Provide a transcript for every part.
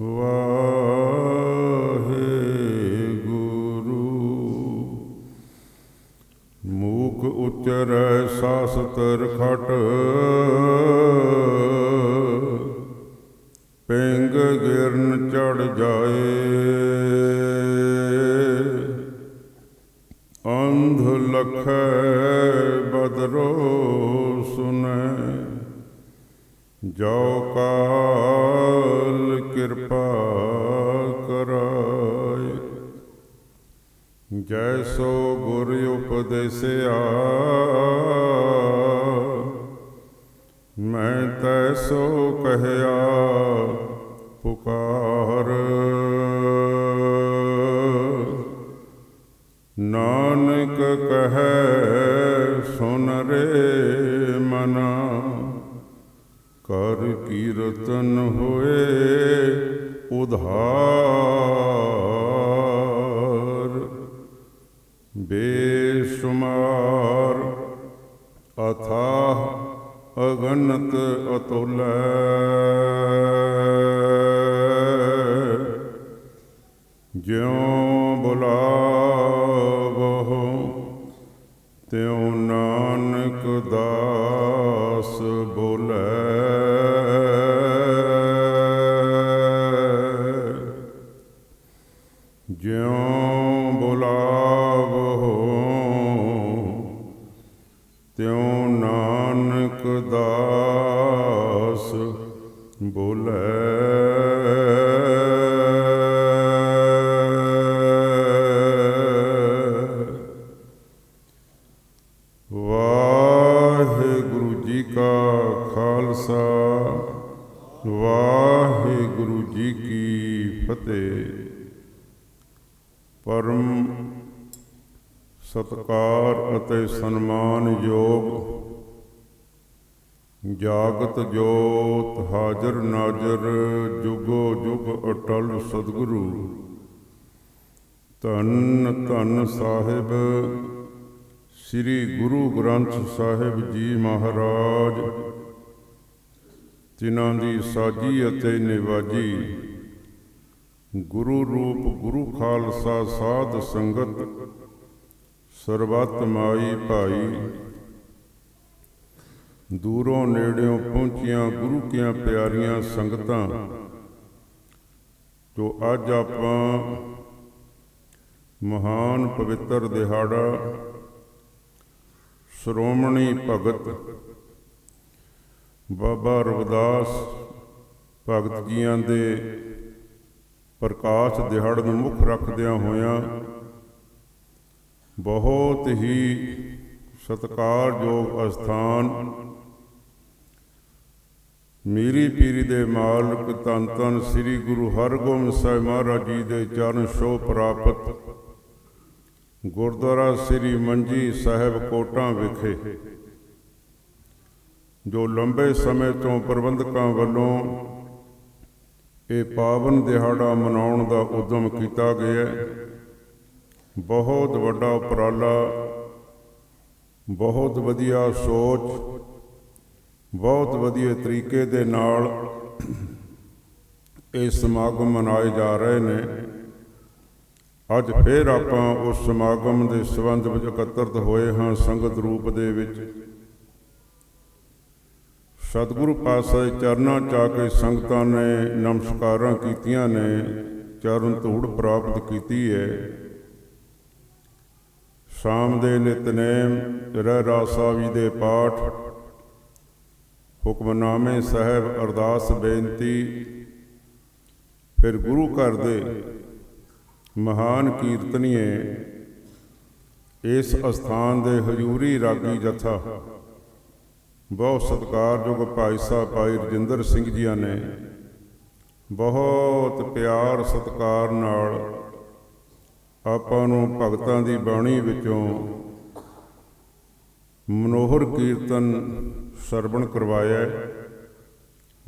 ਵਾਹਿਗੁਰੂ। ਮੂਕ ਉਚਰੈ ਸਾਸਤਰ ਖਟ ਜੈਸੋ ਗੁਰ ਉਪਦੇਸਿਆ, ਮੈਂ ਤੈਸੋ ਕਹਿਆ, ਪੁਕਾਰ। ਨਾਨਕ ਕਹੈ, ਸੁਨ ਰੇ ਮਨਾ, ਕਰ ਕੀਰਤਨ ਹੋਏ ਉਧਾਰ। ਬੇਸ਼ੁਮਾਰ ਅਥਾਹ ਅਗਨਤ ਅਤੁਲੈ। ਜਿਉ ਬੁਲਾਵਹੁ ਤਿਉ ਨਾਨਕ ਦਾ ਤਿਉ ਨਾਨਕ ਦਾਸ ਬੋਲੇ ਜਾਗਤ ਜੋਤ ਹਾਜ਼ਰ ਨਾਜ਼ਰ, ਜੁਗੋ ਜੁਗ ਅਟਲ ਸਤਿਗੁਰੂ। ਧੰਨ ਧੰਨ ਸਾਹਿਬ, ਸ੍ਰੀ ਗੁਰੂ ਗ੍ਰੰਥ ਸਾਹਿਬ ਜੀ ਮਹਾਰਾਜ। ਜਿਨ੍ਹਾਂ ਦੀ ਸਾਜੀ ਅਤੇ ਨਿਵਾਜੀ। ਗੁਰੂ ਰੂਪ, ਗੁਰੂ ਖਾਲਸਾ, ਸਾਧ ਸੰਗਤ, ਸਰਬੱਤ ਮਾਈ ਭਾਈ। ਦੂਰੋਂ ਨੇੜਿਓਂ ਪਹੁੰਚੀਆਂ ਗੁਰੂ ਕੀਆਂ ਪਿਆਰੀਆਂ ਸੰਗਤਾਂ, ਜੋ ਅੱਜ ਆਪਾਂ ਮਹਾਨ ਪਵਿੱਤਰ ਦਿਹਾੜਾ ਸ਼੍ਰੋਮਣੀ ਭਗਤ ਬਾਬਾ ਰਵਿਦਾਸ ਭਗਤ ਜੀਆਂ ਦੇ ਪ੍ਰਕਾਸ਼ ਦਿਹਾੜ ਨੂੰ ਮੁੱਖ ਰੱਖਦਿਆਂ ਹੋਇਆਂ ਬਹੁਤ ਹੀ ਸਤਿਕਾਰਯੋਗ ਅਸਥਾਨ। ਮੀਰੀ ਪੀਰੀ ਦੇ ਮਾਲਕ ਧੰਨ ਧੰਨ ਸ੍ਰੀ ਗੁਰੂ ਹਰਗੋਬਿੰਦ ਸਾਹਿਬ ਮਹਾਰਾਜ ਜੀ ਦੇ ਚਰਨ ਛੋਹ ਪ੍ਰਾਪਤ। ਗੁਰਦੁਆਰਾ ਸ੍ਰੀ ਮੰਜੀ ਸਾਹਿਬ ਕੋਟਾਂ ਵਿਖੇ, ਜੋ ਲੰਬੇ ਸਮੇਂ ਤੋਂ ਪ੍ਰਬੰਧਕਾਂ ਵੱਲੋਂ ਇਹ ਪਾਵਨ ਦਿਹਾੜਾ ਮਨਾਉਣ ਦਾ ਉਦਮ ਕੀਤਾ ਗਿਆ ਬਹੁਤ ਵੱਡਾ ਉਪਰਾਲਾ ਬਹੁਤ ਵਧੀਆ ਸੋਚ, ਬਹੁਤ ਵਧੀਆ ਤਰੀਕੇ ਦੇ ਨਾਲ ਇਹ ਸਮਾਗਮ ਮਨਾਏ ਜਾ ਰਹੇ ਨੇ। ਅੱਜ ਫੇਰ ਆਪਾਂ ਉਸ ਸਮਾਗਮ ਦੇ ਸੰਬੰਧ ਵਿੱਚ ਇਕੱਤਰਤ ਹੋਏ ਹਾਂ ਸੰਗਤ ਰੂਪ ਦੇ ਵਿੱਚ। ਸਤਿਗੁਰੂ ਪਾਤਸ਼ਾਹ ਚਰਨਾਂ ਚ ਆ ਕੇ ਸੰਗਤਾਂ ਨੇ ਨਮਸਕਾਰਾਂ ਕੀਤੀਆਂ ਨੇ, ਚਰਨ ਧੂੜ ਪ੍ਰਾਪਤ ਕੀਤੀ ਹੈ। ਸ਼ਾਮ ਦੇ ਨਿਤਨੇਮ ਰਹਿ ਰਾਸਾਵੀ ਦੇ ਪਾਠ। ਹੁਕਮਨਾਮੇ ਸਾਹਿਬ ਅਰਦਾਸ ਬੇਨਤੀ, ਫਿਰ ਗੁਰੂ ਘਰ ਦੇ ਮਹਾਨ ਕੀਰਤਨੀਏ, ਇਸ ਅਸਥਾਨ ਦੇ ਹਜੂਰੀ ਰਾਗੀ ਜਥਾ। ਬਹੁਤ ਸਤਿਕਾਰਯੋਗ ਭਾਈ ਸਾਹਿਬ ਭਾਈ ਰਜਿੰਦਰ ਸਿੰਘ ਜੀਆਂ ਨੇ, ਬਹੁਤ ਪਿਆਰ ਸਤਿਕਾਰ ਨਾਲ ਆਪਾਂ ਨੂੰ ਭਗਤਾਂ ਦੀ ਬਾਣੀ ਵਿੱਚੋਂ ਮਨੋਹਰ ਕੀਰਤਨ ਸਰਵਣ ਕਰਵਾਇਆ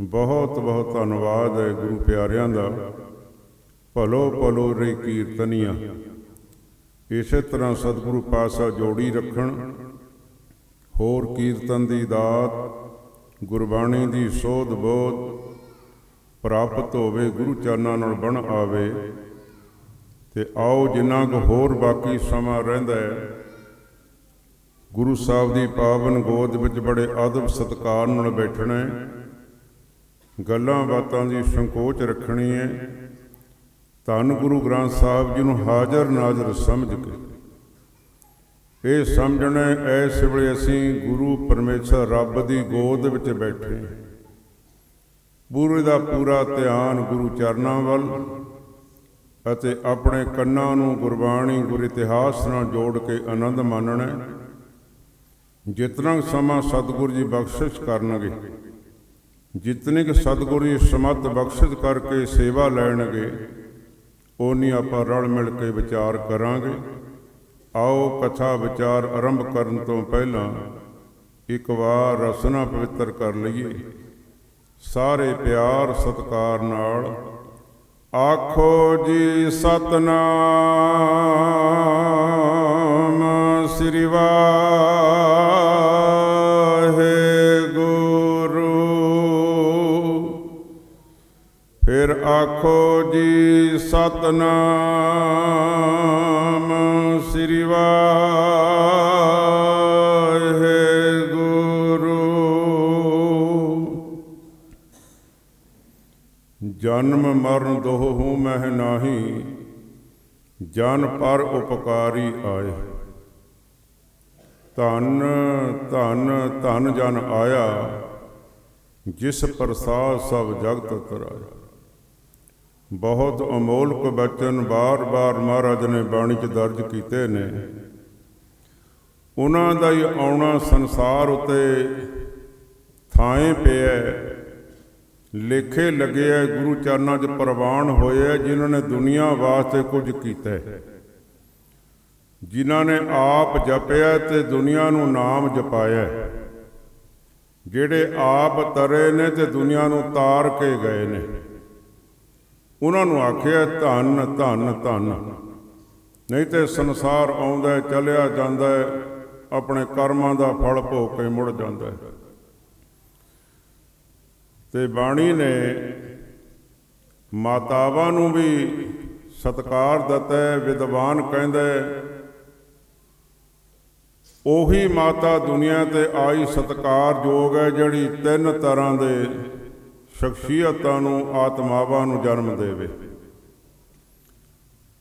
ਬਹੁਤ ਬਹੁਤ ਧੰਨਵਾਦ ਹੈ ਗੁਰੂ ਪਿਆਰਿਆਂ ਦਾ। ਭਲੋ ਭਲੋ ਰੇ ਕੀਰਤਨੀਆਂ। ਇਸੇ ਤਰ੍ਹਾਂ ਸਤਿਗੁਰੂ ਪਾਤਸ਼ਾਹ ਜੋੜੀ ਰੱਖਣ। ਹੋਰ ਕੀਰਤਨ ਦੀ ਦਾਤ, ਗੁਰਬਾਣੀ ਦੀ ਸੋਧ ਬੋਧ ਪ੍ਰਾਪਤ ਹੋਵੇ, ਗੁਰੂ ਚਰਨਾਂ ਨਾਲ ਬਣ ਆਵੇ। ਤੇ ਆਓ ਜਿੰਨਾ ਕੁ ਹੋਰ ਬਾਕੀ ਸਮਾਂ ਰਹਿੰਦਾ ਹੈ ਗੁਰੂ ਸਾਹਿਬ ਦੀ ਪਾਵਨ ਗੋਦ ਵਿੱਚ ਬੜੇ ਆਦਬ ਸਤਕਾਰ ਨਾਲ ਬੈਠਣਾ ਹੈ। ਗੱਲਾਂ ਬਾਤਾਂ ਦੀ ਸੰਕੋਚ ਰੱਖਣੀ ਹੈ। ਧੰਨ ਗੁਰੂ ਗ੍ਰੰਥ ਸਾਹਿਬ ਜੀ ਨੂੰ ਹਾਜ਼ਰ ਨਾਜ਼ਰ ਸਮਝ ਕੇ। ਇਹ ਸਮਝਣਾ ਹੈ, ਐਸ ਵੇਲੇ ਅਸੀਂ ਗੁਰੂ ਪਰਮੇਸ਼ਰ ਰੱਬ ਦੀ ਗੋਦ ਵਿੱਚ ਬੈਠੇ ਪੂਰੇ ਦਾ ਪੂਰਾ ਧਿਆਨ ਗੁਰੂ ਚਰਨਾਂ ਵੱਲ ਅਤੇ ਆਪਣੇ ਕੰਨਾਂ ਨੂੰ ਗੁਰਬਾਣੀ ਗੁਰ ਇਤਿਹਾਸ ਨਾਲ ਜੋੜ ਕੇ ਆਨੰਦ ਮਾਣਨਾ ਹੈ। ਜਿਤਨਾ ਸਮਾਂ ਸਤਿਗੁਰੂ ਜੀ ਬਖਸ਼ਿਸ਼ ਕਰਨਗੇ, ਜਿਤਨੀ ਕਿ ਸਤਿਗੁਰੂ ਜੀ ਸਮਤ ਬਖਸ਼ਿਸ਼ ਕਰਕੇ ਸੇਵਾ ਲੈਣਗੇ ਉਨੀ ਆਪਾਂ ਰਲ ਮਿਲ ਕੇ ਵਿਚਾਰ ਕਰਾਂਗੇ ਆਓ ਕਥਾ ਵਿਚਾਰ ਆਰੰਭ ਕਰਨ ਤੋਂ ਪਹਿਲਾਂ ਇੱਕ ਵਾਰ ਰਸਨਾ ਪਵਿੱਤਰ ਕਰ ਲਈਏ ਸਾਰੇ ਪਿਆਰ ਸਤਕਾਰ ਨਾਲ ਆਖੋ ਜੀ ਸਤਨਾਮ ਸ੍ਰੀ ਵਾਹਿਗੁਰੂ। ਫਿਰ ਆਖੋ ਜੀ ਸਤਨਾਮ ਸ੍ਰੀ ਵਾਹਿਗੁਰੂ ਜਨਮ ਮਰਨ ਦੋਹੂ ਮਹਿ ਨਾਹੀ, ਜਨ ਪਰ ਉਪਕਾਰੀ ਆਏ। ਧਨ ਧਨ ਧਨ ਜਨ ਆਇਆ, ਜਿਸ ਪ੍ਰਸਾਦ ਸਭ ਜਗਤ ਤਰਾਇਆ। ਬਹੁਤ ਅਮੋਲਕ ਬਚਨ ਬਾਰ-ਬਾਰ ਮਹਾਰਾਜ ਨੇ ਬਾਣੀ 'ਚ ਦਰਜ ਕੀਤੇ ਨੇ। ਉਹਨਾਂ ਦਾ ਹੀ ਆਉਣਾ ਸੰਸਾਰ ਉਤੇ ਥਾਂ ਪਿਆ ਲੇਖੇ ਲੱਗਿਆ ਗੁਰੂ ਚਰਨਾਂ 'ਚ ਪ੍ਰਵਾਨ ਹੋਏ ਹੈ, ਜਿਨ੍ਹਾਂ ਨੇ ਦੁਨੀਆ ਵਾਸਤੇ ਕੁਝ ਕੀਤਾ ਹੈ ਜਿਨ੍ਹਾਂ ਨੇ ਆਪ ਜਪਿਆ ਤੇ ਦੁਨੀਆ ਨੂੰ ਨਾਮ ਜਪਾਇਆ ਜਿਹੜੇ ਆਪ ਤਰੇ ਨੇ ਤੇ ਦੁਨੀਆ ਨੂੰ ਤਾਰ ਕੇ ਗਏ ਨੇ। ਉਹਨਾਂ ਨੂੰ ਆਖਿਆ ਧੰਨ ਧੰਨ ਧੰਨ। ਨਹੀਂ ਤੇ ਸੰਸਾਰ ਆਉਂਦਾ ਚਲਿਆ ਜਾਂਦਾ ਆਪਣੇ ਕਰਮਾਂ ਦਾ ਫਲ ਭੋਗ ਕੇ ਮੁੜ ਜਾਂਦਾ ਹੈ ਤੇ ਬਾਣੀ ਨੇ ਮਾਤਾਵਾਂ ਨੂੰ ਵੀ ਸਤਕਾਰ ਦਿੱਤਾ ਵਿਦਵਾਨ ਕਹਿੰਦਾ ਉਹੀ ਮਾਤਾ ਦੁਨੀਆ ਤੇ ਆਈ ਸਤਕਾਰਯੋਗ ਹੈ, ਜਿਹੜੀ ਤਿੰਨ ਤਰ੍ਹਾਂ ਦੇ ਸ਼ਖਸੀਅਤਾਂ ਨੂੰ, ਆਤਮਾਵਾਂ ਨੂੰ ਜਨਮ ਦੇਵੇ।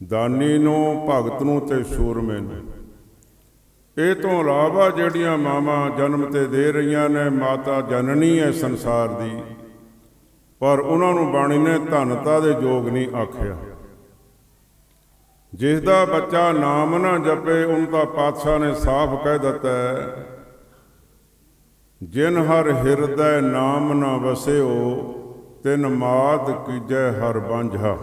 ਦਾਨੀ ਨੂੰ, ਭਗਤ ਨੂੰ ਤੇ ਸੂਰਮੇ ਨੂੰ। ਇਹ ਤੋਂ ਇਲਾਵਾ ਜਿਹੜੀਆਂ ਮਾਵਾਂ ਜਨਮ ਤੇ ਦੇ ਰਹੀਆਂ ਨੇ, ਮਾਤਾ ਜਨਨੀ ਹੈ ਸੰਸਾਰ ਦੀ। ਪਰ ਉਹਨਾਂ ਨੂੰ ਬਾਣੀ ਨੇ ਧਨਤਾ ਦੇ ਯੋਗ ਨਹੀਂ ਆਖਿਆ। ਜਿਸ ਦਾ ਬੱਚਾ ਨਾਮ ਨਾ ਜਪੇ, ਉਹਨੂੰ ਤਾਂ ਪਾਤਸ਼ਾਹ ਨੇ ਸਾਫ਼ ਕਹਿ ਦਿੱਤਾ ਜਿਨ ਹਰ ਹਿਰਦੈ ਨਾਮ ਨਾ ਵਸਿਓ, ਤਿਨ ਮਾਤ ਕੀਜੈ ਹਰ ਬੰਝਾ।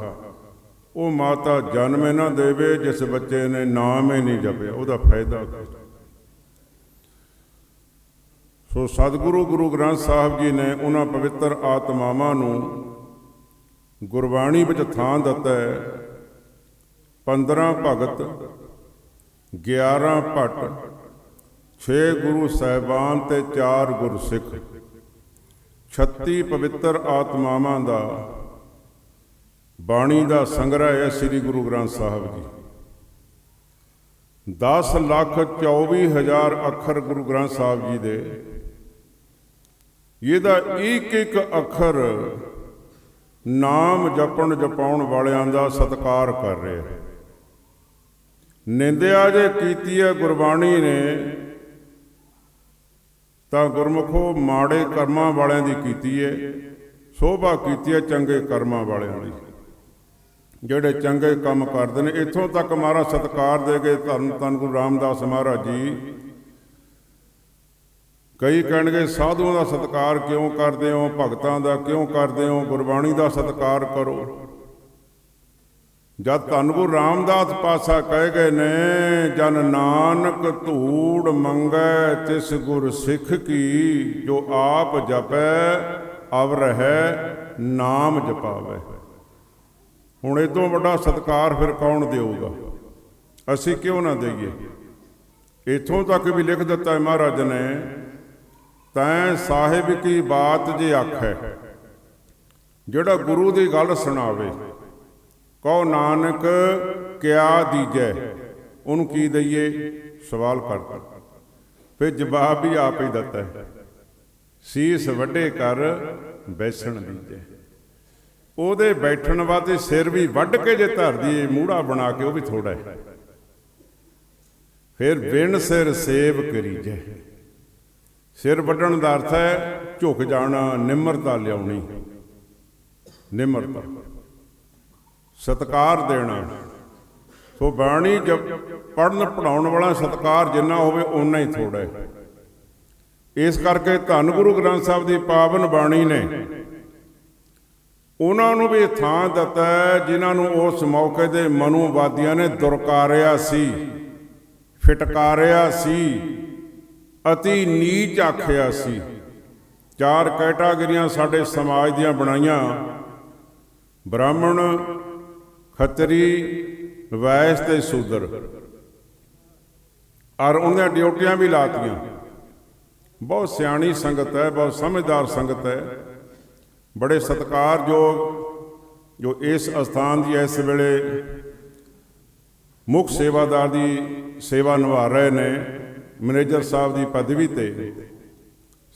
ਉਹ ਮਾਤਾ ਜਨਮ ਹੀ ਨਾ ਦੇਵੇ, ਜਿਸ ਬੱਚੇ ਨੇ ਨਾਮ ਹੀ ਨਹੀਂ ਜਪਿਆ, ਉਹਦਾ ਫਾਇਦਾ ਕੀ? ਸੋ ਸਤਿਗੁਰੂ ਗੁਰੂ ਗ੍ਰੰਥ ਸਾਹਿਬ ਜੀ ਨੇ ਉਹਨਾਂ ਪਵਿੱਤਰ ਆਤਮਾਵਾਂ ਨੂੰ ਗੁਰਬਾਣੀ ਵਿੱਚ ਥਾਂ ਦਿੱਤਾ ਹੈ। 15 ਭਗਤ 11 ਭੱਟ 6 ਗੁਰੂ ਸਾਹਿਬਾਨ ਤੇ 4 ਗੁਰਸਿੱਖ। 36 ਪਵਿੱਤਰ ਆਤਮਾਵਾਂ ਦਾ ਬਾਣੀ ਦਾ ਸੰਗ੍ਰਹਿ ਹੈ ਸ੍ਰੀ ਗੁਰੂ ਗ੍ਰੰਥ ਸਾਹਿਬ ਜੀ। 10 ਲੱਖ 24 ਹਜ਼ਾਰ ਅੱਖਰ ਗੁਰੂ ਗ੍ਰੰਥ ਸਾਹਿਬ ਜੀ ਦੇ ਇਹਦਾ ਇੱਕ ਇੱਕ ਅੱਖਰ ਨਾਮ ਜਪਣ ਜਪਾਉਣ ਵਾਲਿਆਂ ਦਾ ਸਤਕਾਰ ਕਰ ਰਿਹਾ ਨਿੰਦਿਆ ਜੇ ਕੀਤੀ ਹੈ ਗੁਰਬਾਣੀ ਨੇ, ਤਾਂ ਗੁਰਮੁਖੋ ਮਾੜੇ ਕਰਮਾਂ ਵਾਲਿਆਂ ਦੀ ਕੀਤੀ ਹੈ, ਸੋਭਾ ਕੀਤੀ ਹੈ ਚੰਗੇ ਕਰਮਾਂ ਵਾਲਿਆਂ ਦੀ। ਜਿਹੜੇ ਚੰਗੇ ਕੰਮ ਕਰਦੇ ਨੇ, ਇੱਥੋਂ ਤੱਕ ਮਾਰਾ ਸਤਕਾਰ ਦੇ ਕੇ ਧੰਨ ਧੰਨ ਗੁਰੂ ਰਾਮਦਾਸ ਮਹਾਰਾਜ ਜੀ ਕਈ ਕਹਿਣਗੇ, ਸਾਧੂਆਂ ਦਾ ਸਤਕਾਰ ਕਿਉਂ ਕਰਦੇ ਹੋ? ਭਗਤਾਂ ਦਾ ਕਿਉਂ ਕਰਦੇ ਹੋ? ਗੁਰਬਾਣੀ ਦਾ ਸਤਕਾਰ ਕਰੋ। ਜਦ ਧੰਨ ਗੁਰੂ ਰਾਮਦਾਸ ਪਾਸਾ ਕਹਿ ਗਏ ਨੇ, ਜਨ ਨਾਨਕ ਧੂੜ ਮੰਗੈ, ਤਿਸ ਗੁਰ ਸਿੱਖ ਕੀ, ਜੋ ਆਪ ਜਪੈ, ਅਵ ਰਹਿ, ਨਾਮ ਜਪਾਵੇ। ਹੁਣ ਇਹ ਤੋਂ ਵੱਡਾ ਸਤਕਾਰ ਫਿਰ ਕੌਣ ਦੇਊਗਾ? ਅਸੀਂ ਕਿਉਂ ਨਾ ਦਈਏ? ਇਥੋਂ ਤੱਕ ਵੀ ਲਿਖ ਦਿੱਤਾ ਹੈ ਮਹਾਰਾਜ ਨੇ ਤੈ ਸਾਹਿਬ ਕੀ ਬਾਤ ਜੇ ਆਖੈ, ਜਿਹੜਾ ਗੁਰੂ ਦੀ ਗੱਲ ਸੁਣਾਵੇ ਕਹੋ ਨਾਨਕ ਕਿਆ ਦੀਜੈ, ਉਹਨੂੰ ਕੀ ਦਈਏ? ਸਵਾਲ ਕਰਦਾ ਫਿਰ ਜਵਾਬ ਵੀ ਆਪ ਹੀ ਦਿੱਤਾ ਹੈ ਸੀਸ ਵੱਡੇ ਕਰ ਬੈਸਣ ਦੀਜੈ। ਉਹਦੇ ਬੈਠਣ ਵਾਸਤੇ ਸਿਰ ਵੀ ਵੱਢ ਕੇ ਜੇ ਧਰ ਦਈਏ, ਮੂੜਾ ਬਣਾ ਕੇ ਉਹ ਵੀ ਥੋੜਾ ਹੈ। ਫਿਰ ਬਿਨ ਸਿਰ ਸੇਵ ਕਰੀਜੈ। ਸਿਰ ਵੱਢਣ ਦਾ ਅਰਥ ਹੈ ਝੁਕ ਜਾਣਾ, ਨਿਮਰਤਾ ਲਿਆਉਣੀ। ਨਿਮਰਤਾ। ਸਤਕਾਰ ਦੇਣਾ। ਸੋ ਬਾਣੀ ਜਬ ਪੜਨ ਪੜਾਉਣ ਵਾਲਾ ਸਤਕਾਰ ਜਿੰਨਾ ਹੋਵੇ ਓਨਾ ਹੀ ਥੋੜਾ ਹੈ। ਇਸ ਕਰਕੇ ਧੰਨ ਗੁਰੂ ਗ੍ਰੰਥ ਸਾਹਿਬ ਦੀ ਪਾਵਨ ਬਾਣੀ ਨੇ ਉਹਨਾਂ ਨੂੰ ਵੀ ਥਾਂ ਦਿੱਤਾ ਹੈ ਜਿਨ੍ਹਾਂ ਨੂੰ ਉਸ ਮੌਕੇ ਦੇ ਮਨੂਵਾਦੀਆਂ ਨੇ ਦੁਰਕਾਰਿਆ ਸੀ, ਫਟਕਾਰਿਆ ਸੀ। ਅਤੀ ਨੀਚ ਆਖਿਆ ਸੀ। ਚਾਰ ਕੈਟਾਗਰੀਆਂ ਸਾਡੇ ਸਮਾਜ ਦੀਆਂ ਬਣਾਈਆਂ। ਬ੍ਰਾਹਮਣ, ਖੱਤਰੀ, ਵੈਸ ਤੇ ਸ਼ੂਦਰ। ਔਰ ਉਹਨਾਂ ਡਿਊਟੀਆਂ ਵੀ ਲਾਤੀਆਂ। ਬਹੁਤ ਸਿਆਣੀ ਸੰਗਤ ਹੈ, ਬਹੁਤ ਸਮਝਦਾਰ ਸੰਗਤ ਹੈ। ਬੜੇ ਸਤਿਕਾਰਯੋਗ ਜੋ ਇਸ ਅਸਥਾਨ ਦੀ ਇਸ ਵੇਲੇ ਮੁੱਖ ਸੇਵਾਦਾਰ ਦੀ ਸੇਵਾ ਨਿਭਾ ਰਹੇ ਨੇ। ਮੈਨੇਜਰ ਸਾਹਿਬ ਦੀ ਪਦਵੀ ਤੇ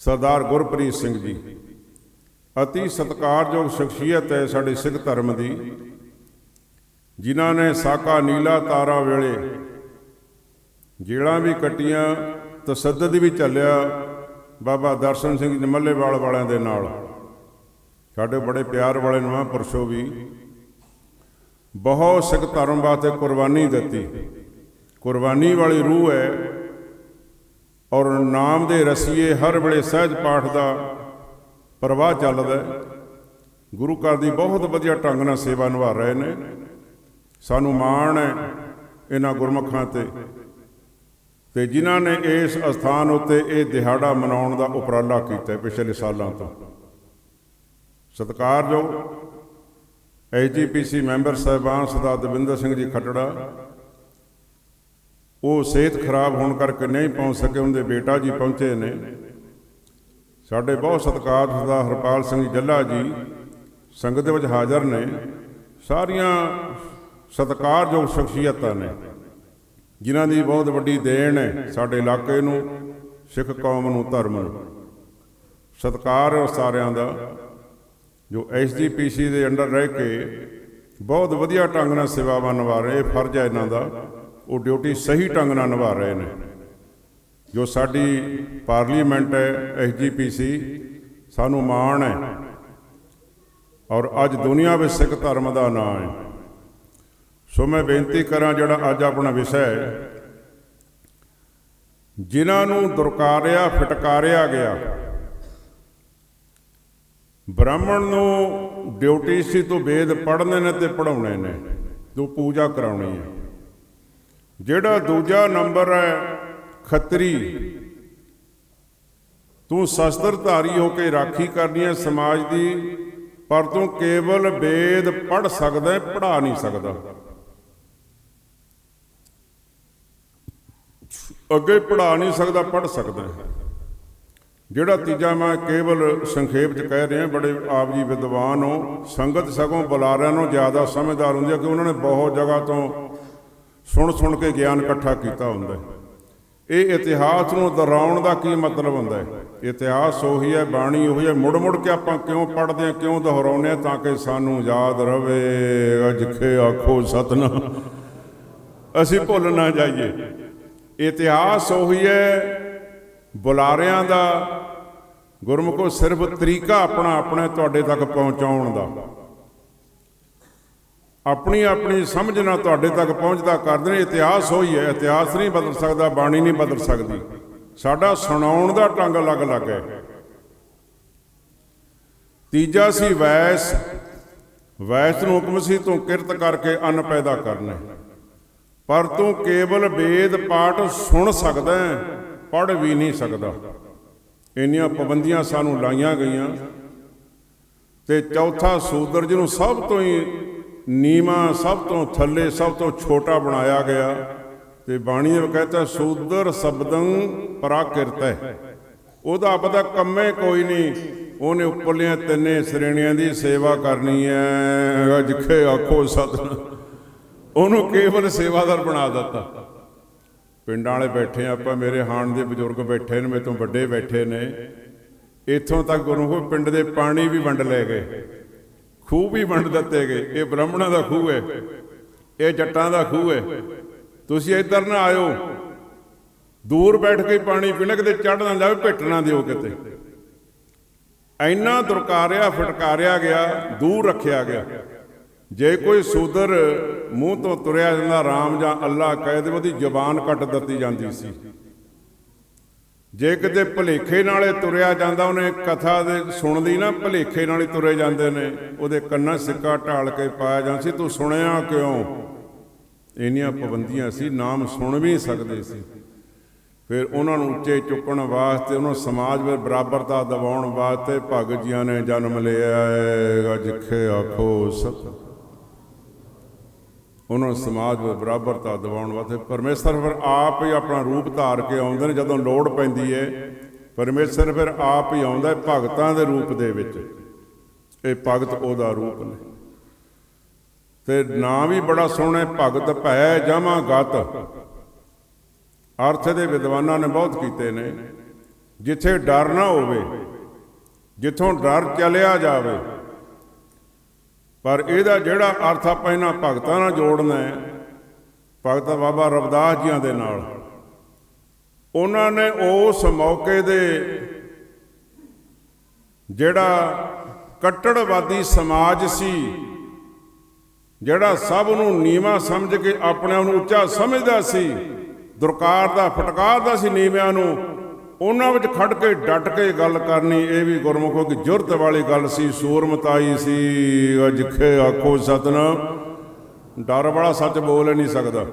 ਸਰਦਾਰ ਗੁਰਪ੍ਰੀਤ ਸਿੰਘ ਜੀ। ਅਤੀ ਸਤਿਕਾਰਯੋਗ ਸ਼ਖਸੀਅਤ ਹੈ ਸਾਡੇ ਸਿੱਖ ਧਰਮ ਦੀ, ਜਿਨ੍ਹਾਂ ਨੇ ਸਾਕਾ ਨੀਲਾ ਤਾਰਾ ਵੇਲੇ ਜਿਹੜਾ ਵੀ ਕੱਟੀਆਂ, ਤਸੱਦਦ ਵੀ ਚੱਲਿਆ ਬਾਬਾ ਦਰਸ਼ਨ ਸਿੰਘ ਜੀ ਮੱਲੇਵਾਲ ਵਾਲਿਆਂ ਦੇ ਨਾਲ। ਸਾਡੇ ਬੜੇ ਪਿਆਰ ਵਾਲੇ ਨਵਾਂ ਪੁਰਸ਼ੋ ਵੀ ਬਹੁਤ ਸਿੱਖ ਧਰਮ ਵਾਸਤੇ ਕੁਰਬਾਨੀ ਦਿੱਤੀ। ਕੁਰਬਾਨੀ ਵਾਲੀ ਰੂਹ ਹੈ ਔਰ ਨਾਮ ਦੇ ਰਸੀਏ ਹਰ ਵੇਲੇ ਸਹਿਜ ਪਾਠ ਦਾ ਪ੍ਰਵਾਹ ਚੱਲਦਾ ਗੁਰੂ ਘਰ ਦੀ ਬਹੁਤ ਵਧੀਆ ਢੰਗ ਨਾਲ ਸੇਵਾ ਨਿਭਾ ਰਹੇ ਨੇ। ਸਾਨੂੰ ਮਾਣ ਹੈ ਇਹਨਾਂ ਗੁਰਮੁਖਾਂ ਤੇ। ਤੇ ਜਿਨ੍ਹਾਂ ਨੇ ਇਸ ਅਸਥਾਨ ਉੱਤੇ ਇਹ ਦਿਹਾੜਾ ਮਨਾਉਣ ਦਾ ਉਪਰਾਲਾ ਕੀਤਾ ਪਿਛਲੇ ਸਾਲਾਂ ਤੋਂ। ਸਤਿਕਾਰਯੋਗ ਐਜੀਪੀਸੀ ਮੈਂਬਰ ਸਾਹਿਬਾਨ ਸਰਦਾਰ ਦਵਿੰਦਰ ਸਿੰਘ ਜੀ ਖੱਟੜਾ ਉਹ ਸਿਹਤ ਖਰਾਬ ਹੋਣ ਕਰਕੇ ਨਹੀਂ ਪਹੁੰਚ ਸਕੇ, ਉਹਦੇ ਬੇਟਾ ਜੀ ਪਹੁੰਚੇ ਨੇ। ਸਾਡੇ ਬਹੁਤ ਸਤਿਕਾਰ ਸਰਦਾਰ ਹਰਪਾਲ ਸਿੰਘ ਜੱਲਾ ਜੀ ਸੰਗਤ ਦੇ ਵਿੱਚ ਹਾਜ਼ਰ ਨੇ। ਸਾਰੀਆਂ ਸਤਿਕਾਰਯੋਗ ਸ਼ਖਸੀਅਤਾਂ ਨੇ, ਜਿਨ੍ਹਾਂ ਦੀ ਬਹੁਤ ਵੱਡੀ ਦੇਣ ਹੈ ਸਾਡੇ ਇਲਾਕੇ ਨੂੰ, ਸਿੱਖ ਕੌਮ ਨੂੰ, ਧਰਮ ਨੂੰ। ਸਤਿਕਾਰ ਹੈ ਸਾਰਿਆਂ ਦਾ, ਜੋ ਐਸਜੀਪੀਸੀ ਦੇ ਅੰਡਰ ਰਹਿ ਕੇ ਬਹੁਤ ਵਧੀਆ ਢੰਗ ਨਾਲ ਸੇਵਾਵਾਂ ਨਿਭਾ ਰਹੇ, ਇਹ ਫਰਜ਼ ਹੈ ਇਹਨਾਂ ਦਾ। ਉਹ ਡਿਊਟੀ ਸਹੀ ਢੰਗ ਨਾਲ ਨਿਭਾ ਰਹੇ ਨੇ। ਜੋ ਸਾਡੀ ਪਾਰਲੀਮੈਂਟ ਹੈ ਐਸਜੀਪੀਸੀ ਸਾਨੂੰ ਮਾਣ ਹੈ। ਔਰ ਅੱਜ ਦੁਨੀਆ ਵਿੱਚ ਸਿੱਖ ਧਰਮ ਦਾ ਨਾਂ ਹੈ। ਸੋ ਮੈਂ ਬੇਨਤੀ ਕਰਾਂ, ਜਿਹੜਾ ਅੱਜ ਆਪਣਾ ਵਿਸ਼ਾ ਹੈ, ਜਿਨ੍ਹਾਂ ਨੂੰ ਦੁਰਕਾਰਿਆ, ਫਟਕਾਰਿਆ ਗਿਆ। ਬ੍ਰਾਹਮਣ ਨੂੰ ਡਿਊਟੀ ਸੀ ਤੋਂ ਵੇਦ ਪੜ੍ਹਨੇ ਨੇ ਤੇ ਪੜਾਉਣੇ ਨੇ। ਤੋਂ ਪੂਜਾ ਕਰਾਉਣੀ ਹੈ। ਜਿਹੜਾ ਦੂਜਾ ਨੰਬਰ ਹੈ, ਖੱਤਰੀ। ਤੂੰ ਸ਼ਸਤਰ ਧਾਰੀ ਹੋ ਕੇ ਰਾਖੀ ਕਰਨੀ ਹੈ ਸਮਾਜ ਦੀ, ਪਰ ਤੂੰ ਕੇਵਲ ਵੇਦ ਪੜ੍ਹ ਸਕਦਾ ਹੈ, ਪੜ੍ਹਾ ਨਹੀਂ ਸਕਦਾ। ਅੱਗੇ ਪੜ੍ਹਾ ਨਹੀਂ ਸਕਦਾ, ਪੜ੍ਹ ਸਕਦਾ ਹੈ। ਜਿਹੜਾ ਤੀਜਾ ਮੈਂ ਕੇਵਲ ਸੰਖੇਪ ਚ ਕਹਿ ਰਿਹਾ, ਬੜੇ ਆਪ ਜੀ ਵਿਦਵਾਨ ਹੋ, ਸੰਗਤ ਸਗੋਂ ਬੁਲਾਰਿਆਂ ਨੂੰ ਜ਼ਿਆਦਾ ਸਮਝਦਾਰ ਹੁੰਦੀ ਹੈ ਕਿ ਉਹਨਾਂ ਨੇ ਬਹੁਤ ਜਗ੍ਹਾ ਤੋਂ ਸੁਣ ਸੁਣ ਕੇ ਗਿਆਨ ਇਕੱਠਾ ਕੀਤਾ ਹੁੰਦਾ ਹੈ। ਇਹ ਇਤਿਹਾਸ ਨੂੰ ਦੁਹਰਾਉਣ ਦਾ ਕੀ ਮਤਲਬ ਹੁੰਦਾ ਹੈ? ਇਤਿਹਾਸ ਉਹੀ ਹੈ, ਬਾਣੀ ਉਹੀ ਹੈ। ਮੁੜ ਮੁੜ ਕੇ ਆਪਾਂ ਕਿਉਂ ਪੜ੍ਹਦੇ ਹਾਂ, ਕਿਉਂ ਦੁਹਰਾਉਂਦੇ ਹਾਂ ਤਾਂ ਕਿ ਸਾਨੂੰ ਯਾਦ ਰਵੇ ਅਜਖੇ ਆਖੋ ਸਤਨਾਮ। ਅਸੀਂ ਭੁੱਲ ਨਾ ਜਾਈਏ। ਇਤਿਹਾਸ ਉਹੀ ਹੈ, ਬੁਲਾਰਿਆਂ ਦਾ ਗੁਰਮੁਖੋ ਸਿਰਫ ਤਰੀਕਾ ਆਪਣਾ ਆਪਣੇ ਤੁਹਾਡੇ ਤੱਕ ਪਹੁੰਚਾਉਣ ਦਾ। ਆਪਣੀ ਆਪਣੀ ਸਮਝ ਨਾਲ ਤੁਹਾਡੇ ਤੱਕ ਪਹੁੰਚਦਾ ਕਰਦੇ ਨੇ, ਇਤਿਹਾਸ ਹੋਈ ਹੈ, ਇਤਿਹਾਸ ਨਹੀਂ ਬਦਲ ਸਕਦਾ, ਬਾਣੀ ਨਹੀਂ ਬਦਲ ਸਕਦੀ। ਸਾਡਾ ਸੁਣਾਉਣ ਦਾ ਢੰਗ ਅਲੱਗ-ਅਲੱਗ ਹੈ। ਤੀਜਾ ਸੀ ਵੈਸ। ਵੈਸ ਨੂੰ ਹੁਕਮ ਸੀ ਤੂੰ ਕਿਰਤ ਕਰਕੇ ਅੰਨ ਪੈਦਾ ਕਰਨਾ। ਪਰ ਤੂੰ ਕੇਵਲ ਵੇਦ ਪਾਠ ਸੁਣ ਸਕਦਾ ਪੜ ਵੀ ਨਹੀਂ ਸਕਦਾ। ਇੰਨੀਆਂ ਪਾਬੰਦੀਆਂ ਸਾਨੂੰ ਲਾਈਆਂ ਗਈਆਂ। ਤੇ ਚੌਥਾ ਸੂਦਰ ਜਿਹਨੂੰ ਸਭ ਤੋਂ ਹੀ ਨੀਵਾ ਸਭ ਤੋਂ ਥੱਲੇ ਸਭ ਤੋਂ ਛੋਟਾ ਬਣਾਇਆ ਗਿਆ ਤੇ ਬਾਣੀ ਨੇ ਕਹਿੰਦਾ ਸੂਦਰ ਸ਼ਬਦੰ ਪਰਾਕਿਰਤ। ਹੈ ਉਹਦਾ ਆਪਦਾ ਕੰਮੇ ਕੋਈ ਨਹੀਂ। ਉਹਨੇ ਉੱਪਰਲੀਆਂ ਤਿੰਨੇ ਸ਼੍ਰੇਣੀਆਂ ਦੀ ਸੇਵਾ ਕਰਨੀ ਹੈ ਅਜਖੇ ਆਖੋ ਸਤਿ ਉਹਨੂੰ ਕੇਵਲ ਸੇਵਾਦਾਰ ਬਣਾ ਦਿੱਤਾ। ਪਿੰਡਾਂ ਵਾਲੇ ਬੈਠੇ ਆ, ਆਪਾਂ ਮੇਰੇ ਹਾਣ ਦੇ ਬਜ਼ੁਰਗ ਬੈਠੇ ਨੇ, ਮੇਰੇ ਤੋਂ ਵੱਡੇ ਬੈਠੇ ਨੇ। ਇੱਥੋਂ ਤੱਕ ਗੁਰੂ ਕੋ ਪਿੰਡ ਦੇ ਪਾਣੀ ਵੀ ਵੰਡ ਲੈ ਗਏ। ਖੂਹ ਵੀ ਵੰਡ ਦਿੱਤੇ ਗਏ। ਇਹ ਬ੍ਰਾਹਮਣਾਂ ਦਾ ਖੂਹ ਹੈ। ਇਹ ਜੱਟਾਂ ਦਾ ਖੂਹ ਹੈ। ਤੁਸੀਂ ਇੱਧਰ ਨਾ ਆਇਓ। ਦੂਰ ਬੈਠ ਕੇ ਪਾਣੀ ਪੀਣਾ ਕਿਤੇ ਚੜ੍ਹ ਨਾ ਜਾਵੇ ਭਿੱਟ ਨਾ ਦਿਓ ਕਿਤੇ। ਇੰਨਾ ਦੁਰਕਾਰਿਆ, ਫਟਕਾਰਿਆ ਗਿਆ, ਦੂਰ ਰੱਖਿਆ ਗਿਆ। ਜੇ ਕੋਈ ਸੂਦਰ ਮੂੰਹ ਤੋਂ ਤੁਰਿਆ ਜਾਂਦਾ, ਰਾਮ ਜਾਂ ਅੱਲਾ ਕਹਿ ਤੇ ਉਹਦੀ ਜ਼ੁਬਾਨ ਕੱਟ ਦਿੱਤੀ ਜਾਂਦੀ ਸੀ। ਜੇ ਕਿਤੇ ਭਲੇਖੇ ਨਾਲੇ ਤੁਰਿਆ ਜਾਂਦਾ, ਉਹਨੇ ਕਥਾ ਦੇ ਸੁਣਦੀ ਨਾ, ਭਲੇਖੇ ਨਾਲ ਹੀ ਤੁਰੇ ਜਾਂਦੇ ਨੇ। ਉਹਦੇ ਕੰਨਾਂ ਸਿੱਕਾ ਢਾਲ ਕੇ ਪਾਇਆ ਜਾਂਦਾ ਸੀ, ਤੂੰ ਸੁਣਿਆ ਕਿਉਂ? ਇੰਨੀਆਂ ਪਾਬੰਦੀਆਂ ਸੀ, ਨਾਮ ਸੁਣ ਵੀ ਨਹੀਂ ਸਕਦੇ ਸੀ। ਫਿਰ ਉਹਨਾਂ ਨੂੰ ਉੱਚੇ ਚੁੱਕਣ ਵਾਸਤੇ, ਉਹਨਾਂ ਸਮਾਜ ਵਿੱਚ ਬਰਾਬਰਤਾ ਦਿਵਾਉਣ ਵਾਸਤੇ ਭਗਤ ਜੀਆਂ ਨੇ ਜਨਮ ਲਿਆ ਹੈ। ਜਿੱਖੇ ਆਖੋ ਸਤ ਉਹਨਾਂ ਨੂੰ ਸਮਾਜ ਵਿੱਚ ਬਰਾਬਰਤਾ ਦਿਵਾਉਣ ਵਾਸਤੇ ਪਰਮੇਸ਼ਰ ਫਿਰ ਆਪ ਹੀ ਆਪਣਾ ਰੂਪ ਧਾਰ ਕੇ ਆਉਂਦੇ ਨੇ, ਜਦੋਂ ਲੋੜ ਪੈਂਦੀ ਹੈ ਪਰਮੇਸ਼ਰ ਫਿਰ ਆਪ ਹੀ ਆਉਂਦਾ ਹੈ ਭਗਤਾਂ ਦੇ ਰੂਪ ਦੇ ਵਿੱਚ। ਇਹ ਭਗਤ ਉਹਦਾ ਰੂਪ ਨੇ। ਤੇ ਨਾਂ ਵੀ ਬੜਾ ਸੋਹਣਾ ਭਗਤ ਭੈ ਜਮਾ ਗਤ। ਅਰਥ ਦੇ ਵਿਦਵਾਨਾਂ ਨੇ ਬਹੁਤ ਕੀਤੇ ਨੇ। ਜਿੱਥੇ ਡਰ ਨਾ ਹੋਵੇ, ਜਿੱਥੋਂ ਡਰ ਚਲਿਆ ਜਾਵੇ ਪਰ ਇਹਦਾ ਜਿਹੜਾ ਅਰਥ ਆਪਾਂ ਇਹਨਾਂ ਭਗਤਾਂ ਨਾਲ ਜੋੜਨਾ ਹੈ, ਭਗਤ ਬਾਬਾ ਰਵਦਾਸ ਜੀਆਂ ਦੇ ਨਾਲ, ਉਹਨਾਂ ਨੇ ਉਸ ਮੌਕੇ ਦੇ ਜਿਹੜਾ ਕੱਟੜਵਾਦੀ ਸਮਾਜ ਸੀ, ਜਿਹੜਾ ਸਭ ਨੂੰ ਨੀਵਾ ਸਮਝ ਕੇ ਆਪਣੇ ਆਪ ਨੂੰ ਉੱਚਾ ਸਮਝਦਾ ਸੀ, ਦੁਰਕਾਰ ਦਾ ਫਟਕਾਰ ਦਾ ਸੀ ਨੀਵਿਆਂ ਨੂੰ ਉਹਨਾਂ ਵਿੱਚ ਖੜ ਕੇ ਡਟ ਕੇ ਗੱਲ ਕਰਨੀ ਇਹ ਵੀ ਗੁਰਮੁਖੋ ਦੀ ਜੁਰਤ ਵਾਲੀ ਗੱਲ ਸੀ ਸੂਰਮਤਾਈ ਸੀ ਅਜਖੇ ਆਖੋ ਸਤਨ ਡਰ ਵਾਲਾ ਸੱਚ ਬੋਲ ਨਹੀਂ ਸਕਦਾ।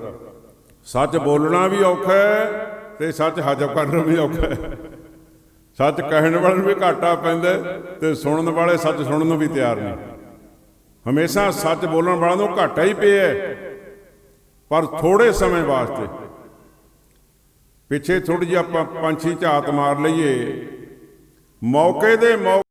ਸੱਚ ਬੋਲਣਾ ਵੀ ਔਖਾ ਹੈ ਤੇ ਸੱਚ ਹਜਮ ਕਰਨਾ ਵੀ ਔਖਾ ਹੈ। ਸੱਚ ਕਹਿਣ ਵਾਲੇ ਨੂੰ ਵੀ ਘਾਟਾ ਪੈਂਦਾ ਹੈ ਤੇ ਸੁਣਨ ਵਾਲੇ ਸੱਚ ਸੁਣਨ ਨੂੰ ਵੀ ਤਿਆਰ ਨਹੀਂ। ਹਮੇਸ਼ਾ ਸੱਚ ਬੋਲਣ ਵਾਲਿਆਂ ਨੂੰ ਘਾਟਾ ਹੀ ਪਿਆ ਹੈ, ਪਰ ਥੋੜੇ ਸਮੇਂ ਵਾਸਤੇ ਪਿੱਛੇ ਥੋੜੀ ਜਿਹੀ ਆਪਾਂ ਪੰਛੀ ਝਾਤ ਮਾਰ ਲਈਏ। ਮੌਕੇ ਦੇ ਮੌਕੇ